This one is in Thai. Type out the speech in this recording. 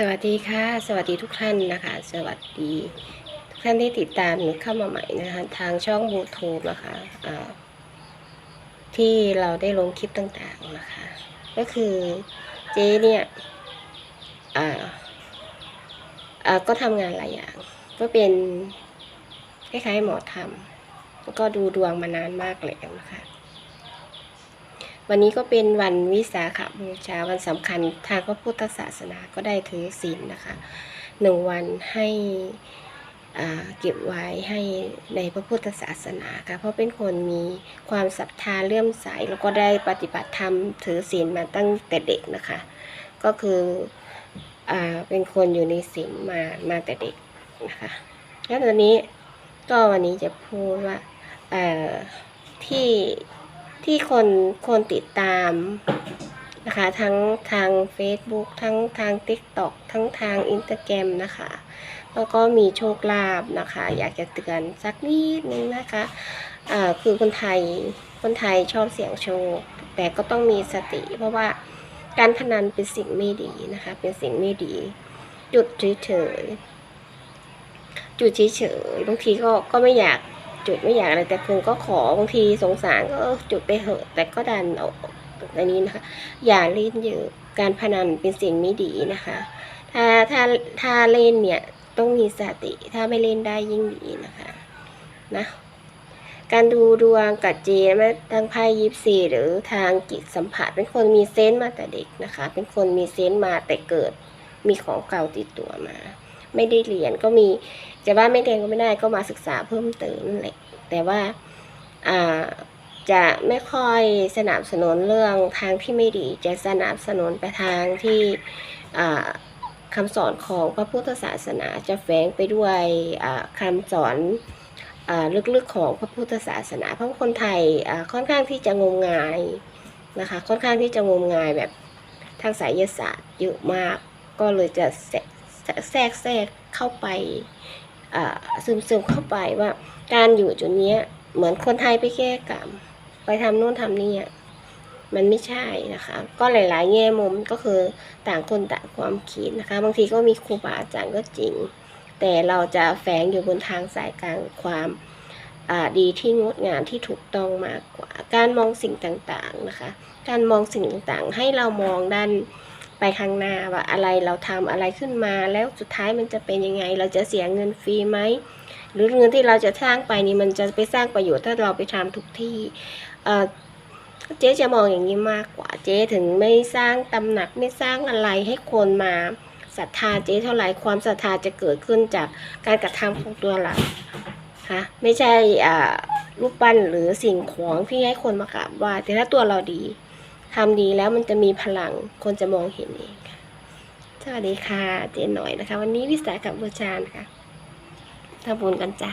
สวัสดีค่ะ สวัสดีทุกท่านนะคะ สวัสดีทุกท่านที่ติดตามหนูเข้ามาใหม่นะคะ ทางช่องบูทูบนะคะอ่าที่เราได้ลงคลิปต่างๆนะคะ ก็คือเจ๊เนี่ยก็ทำงานหลายอย่าง ก็เป็นคล้ายๆหมอทำก็ดูดวงมานานมากแล้วนะคะ วันนี้ก็เป็นวันวิสาขบูชาวันสำคัญทางพระพุทธศาสนาก็ได้ถือศีลนะคะหนึ่งวันให้เก็บไว้ให้ในพระพุทธศาสนาค่ะเพราะเป็นคนมีความศรัทธาเลื่อมใสแล้วก็ได้ปฏิบัติธรรมถือศีลมาตั้งแต่เด็กนะคะ ก็คืออเป็นคนอยู่ในศีลมามาแต่เด็กนะคะแล้วตอนนี้ก็วันนี้จะพูดว่าที่ ที่คนคนติดตามนะคะทั้งทาง Facebook ทั้งทาง TikTok ทั้งทาง Instagram นะคะ แล้วก็มีโชคลาภนะคะ อยากจะเตือนสักนิดนึงนะคะคือคนไทยคนไทยชอบเสี่ยงโชค แต่ก็ต้องมีสติ เพราะว่าการพนันเป็นสิ่งไม่ดีนะคะ เป็นสิ่งไม่ดีหยุดเฉยจุดเฉยบางทีก็ก็ไม่อยาก จุดไม่อยากอะไรแต่คุณก็ขอบางทีสงสารก็จุดไปเหอะ แต่ก็ดันเอาอันนี้นะคะ อย่าเล่นเยอะการพนันเป็นสิ่งไม่ดีนะคะ ถ้าถ้าถ้าเล่นเนี่ยต้องมีสติ ถ้าไม่เล่นได้ยิ่งดีนะคะนะการดูดวงกับเจม้ทางไพ่ยิปซีหรือทางจิตสัมผัส เป็นคนมีเซนส์มาแต่เด็กนะคะ เป็นคนมีเซนส์มาแต่เกิดมีของเก่าติดตัวมา ไม่ได้เรียนก็มี จะว่าไม่เรียนก็ไม่ได้ก็มาศึกษาเพิ่มเติมนั่นแหละแต่ว่าอ่าจะไม่ค่อยสนับสนุนเรื่องทางที่ไม่ดี จะสนับสนุนไปทางที่คำสอนของพระพุทธศาสนาจะแฝงไปด้วยคำสอนอลึกๆของพระพุทธศาสนา เพราะคนไทยค่อนข้างที่จะงมงายนะคะค่อนข้างที่จะงมงายแบบทางสายศาสตร์เยอะมากก็เลยจะ แทรกแทรกเข้าไปซึมซึมเข้าไปว่าการอยู่จุดนี้เหมือนคนไทยไปแก้กรรมไปทำโน่นทำนี่มันไม่ใช่นะคะ ก็หลาย ๆ แง่มุมก็คือต่างคนต่างความคิดนะคะ บางทีก็มีครูบาอาจารย์ก็จริง แต่เราจะแฝงอยู่บนทางสายกลางความดีที่งดงามที่ถูกต้องมากกว่า การมองสิ่งต่าง ๆ นะคะ การมองสิ่งต่าง ๆ ให้เรามองด้าน ไปข้างหน้าว่าอะไรเราทำอะไรขึ้นมา แล้วสุดท้ายมันจะเป็นยังไง เราจะเสียเงินฟรีไหมหรือเงินที่เราจะสร้างไปนี่มันจะไปสร้างประโยชน์ถ้าเราไปทำทุกที่เออเจ๊จะมองอย่างนี้มากกว่า เจ๊ถึงไม่สร้างตำหนักไม่สร้างอะไรให้คนมาศรัทธาเจ๊เท่าไหร่ความศรัทธาจะเกิดขึ้นจากการกระทำของตัวเราค่ะไม่ใช่อ่ารูปปั้นหรือสิ่งของที่ให้คนมากราบไหว้แต่ถ้าตัวเราดี ทำดีแล้วมันจะมีพลัง คนจะมองเห็นเองค่ะสวัสดีค่ะ เจนหน่อยนะคะ วันนี้วิสาขบูชานะคะทำบุญกันจ้ะ